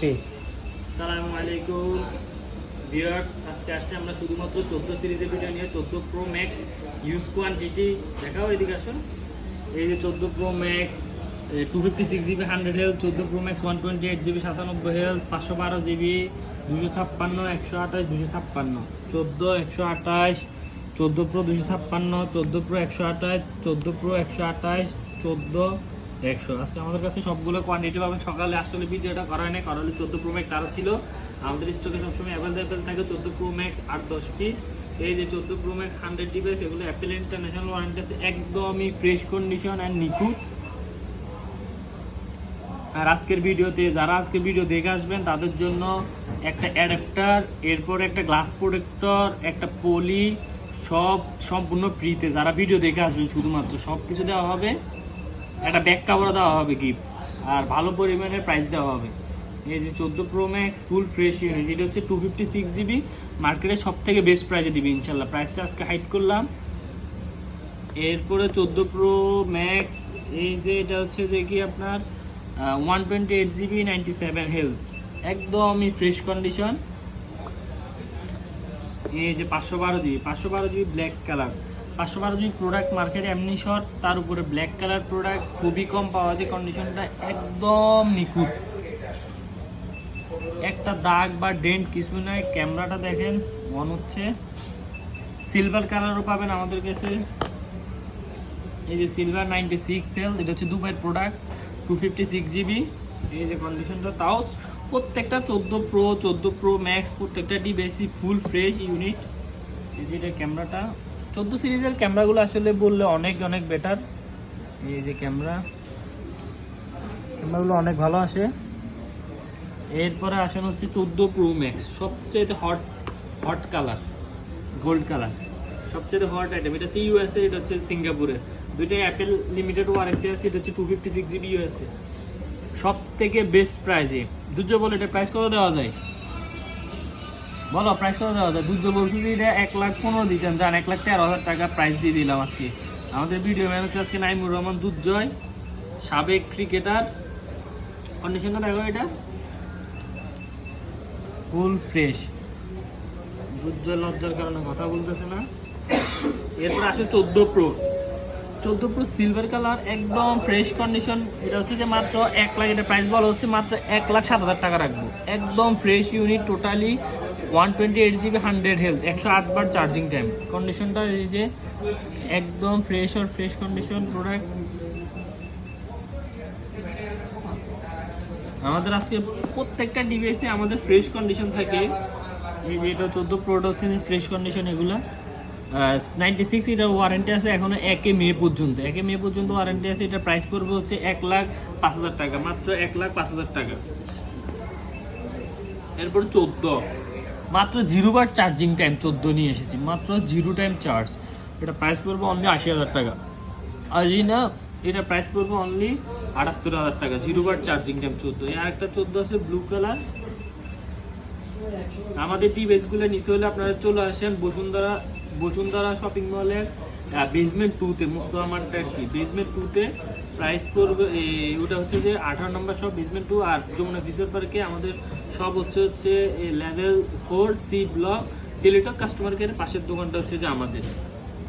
Three সালামু আলাইকুম। আজকে আসছে আমরা শুধুমাত্র চোদ্দ সিরিজের ভিডিও নিয়ে, চোদ্দ প্রো ম্যাক্স ইউজ কোয়ান্টিটি দেখাও এদিকে এই যে চোদ্দ pro max two fifty six GB hundred health চোদ্দ pro max one twenty eight GB সাতানব্বই হেলথ পাঁচশো বারো জিবি, দুশো ছাপ্পান্ন, একশো আঠাশ, দুশো ছাপ্পান্ন। চোদ্দ, একশো আঠাশ, চোদ্দ প্রো দুশো ছাপ্পান্ন, চোদ্দ প্রো একশো আঠাশ, চোদ্দ প্রো একশো আঠাশ, চোদ্দ একশো। আজকে আমাদের কাছে সবগুলো কোয়ান্টিটি পাবেন সকালে আসলে ভিডিওটা করা হয় না করা হলে চোদ্দ প্রো ম্যাক্স আরও ছিল। আমাদের স্টকে সবসময় অ্যাভেলেবেল থাকে চোদ্দ প্রো ম্যাক্স আট দশ পিস এই যে চোদ্দ প্রো ম্যাক্স হান্ড্রেড ডিভাইস এগুলো অ্যাপেল ইন্টারন্যাশনাল ওয়ারেন্টি আছে, একদমই ফ্রেশ কন্ডিশন অ্যান্ড নিখুঁত। আর আজকের ভিডিওতে, যারা আজকের ভিডিও দেখে আসবেন, তাদের জন্য একটা অ্যাডাপ্টার এরপর একটা গ্লাস প্রোটেক্টর একটা পলি সব সম্পূর্ণ ফ্রিতে যারা ভিডিও দেখে আসবেন, শুধুমাত্র সব কিছু দেওয়া হবে। একটা ব্যাক কাভার দেওয়া হবে গিফট আর ভালো পরিমাণের প্রাইস দেওয়া হবে। এই যে চোদ্দ pro max full fresh unit এটা হচ্ছে টু ফিফটি সিক্স জিবি মার্কেটে সব থেকে বেস্ট প্রাইসে দিবি, ইনশাল্লাহ। প্রাইসটা আজকে হাইট করলাম। এরপরে চোদ্দ প্রো ম্যাক্স এই যে এটা হচ্ছে যে কি আপনার one twenty eight GB ninety seven health একদমই ফ্রেশ কন্ডিশন এই যে পাঁচশো বারো জিবি পাঁচশো বারো জিবি ব্ল্যাক কালার পাঁচশো বারো জিবি প্রোডাক্ট মার্কেটে এমনি শর্ট তার উপরে ব্ল্যাক কালার প্রোডাক্ট খুবই কম পাওয়া যায় কন্ডিশনটা একদম নিখুঁত। একটা দাগ বা ডেন্ট কিছু নয় ক্যামেরাটা দেখেন, মন হচ্ছে। সিলভার কালারও পাবেন আমাদের কাছে। এই যে সিলভার নাইনটি সিক্স সেল এটা হচ্ছে দুবাইয়ের product two fifty six GB. এই যে কন্ডিশনটা তাও প্রত্যেকটা চোদ্দ প্রো চোদ্দ প্রো ম্যাক্স প্রত্যেকটা ডি বেশি ফুল ফ্রেশ ইউনিট এই যে এটা ক্যামেরাটা চোদ্দ সিরিজের ক্যামেরাগুলো আসলে বললে অনেক অনেক বেটার এই যে ক্যামেরা। ক্যামেরাগুলো অনেক ভালো আসে। এরপরে আসেন হচ্ছে চোদ্দ প্রো ম্যাক্স সবচেয়ে hot hot colour gold colour সবচেয়ে হট আইটেম এটা হচ্ছে ইউএসএ এটা হচ্ছে সিঙ্গাপুরের দুইটাই অ্যাপেল লিমিটেড ওয়ারেন্টি আছে, এটা হচ্ছে two fifty six GB USA সব থেকে বেস্ট প্রাইজে দুর্য বলে এটা প্রাইস কত দেওয়া যায়? বলো প্রাইস কত দেওয়া যায়? দুর্য বলছে যে এটা এক লাখ পনেরো দিতেন যান এক লাখ তেরো হাজার টাকা প্রাইস দিয়ে দিলাম আজকে। আমাদের ভিডিও ম্যান হচ্ছে আজকে নাইমুর রহমান দুর্জয় সাবেক ক্রিকেটার কন্ডিশনটা দেখো এটা। ফুল ফ্রেশ দুর্জয় লজ্জার কারণে কথা বলতেছে না। এরপর আসে চোদ্দ প্রো চোদ্দ প্রো সিলভার কালার একদম ফ্রেশ কন্ডিশন এটা হচ্ছে যে মাত্র এক লাখ, এটা প্রাইস বলা হচ্ছে মাত্র এক লাখ সাত হাজার টাকা রাখব। একদম fresh unit totally one twenty eight GB hundred health একশো আট বার চার্জিং টাইম কন্ডিশনটা এই যে একদম ফ্রেশ আর ফ্রেশ কন্ডিশন প্রোডাক্ট আমাদের আজকে প্রত্যেকটা ডিভাইসে আমাদের ফ্রেশ কন্ডিশন থাকে। এই যে এটা চোদ্দ প্রোটা হচ্ছে ফ্রেশ কন্ডিশন এগুলা। নাইনটি সিক্স এটার ওয়ারেন্টি আছে এখনও একে মে পর্যন্ত। একে মে পর্যন্ত ওয়ারেন্টি আছে। এটা প্রাইস পড়বে হচ্ছে এক লাখ পাঁচ হাজার টাকা, মাত্র এক লাখ পাঁচ হাজার টাকা। এরপর চোদ্দ। মাত্র জিরো বার চার্জিং টাইম চোদ্দ নিয়ে এসেছি, মাত্র জিরো টাইম চার্জ এটা প্রাইস পড়বে অনলি আশি হাজার টাকা। আজই না এটা প্রাইস পড়বে অনলি আটাত্তর হাজার টাকা, জিরো বার চার্জিং টাইম চোদ্দ। আর একটা চোদ্দ আছে ব্লু কালার আমাদের টি বেসগুলো নিতে হলে আপনারা চলে আসেন বসুন্ধরা বসুন্ধরা শপিং মলের বেসমেন্ট টুতে মুস্তফা মার্কেট কি। বেসমেন্ট টুতে প্রাইস পড়বে ওটা হচ্ছে যে আঠারো নম্বর সব বেসমেন্ট টু আর যমুনা ফিচার পার্কে আমাদের সব হচ্ছে হচ্ছে level four C block Teletalk customer কেয়ারের পাশের দোকানটা হচ্ছে যে আমাদের।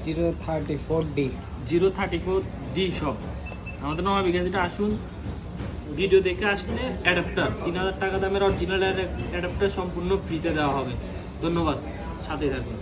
Zero thirty four D zero thirty four D shop আমাদের নবা বিঘাজিটা আসুন ভিডিও দেখে আসলে অ্যাডাপ্টার তিন হাজার টাকা দামের অরিজিনাল অ্যাডাপ্টার সম্পূর্ণ ফ্রিতে দেওয়া হবে। ধন্যবাদ সাথে থাকুন।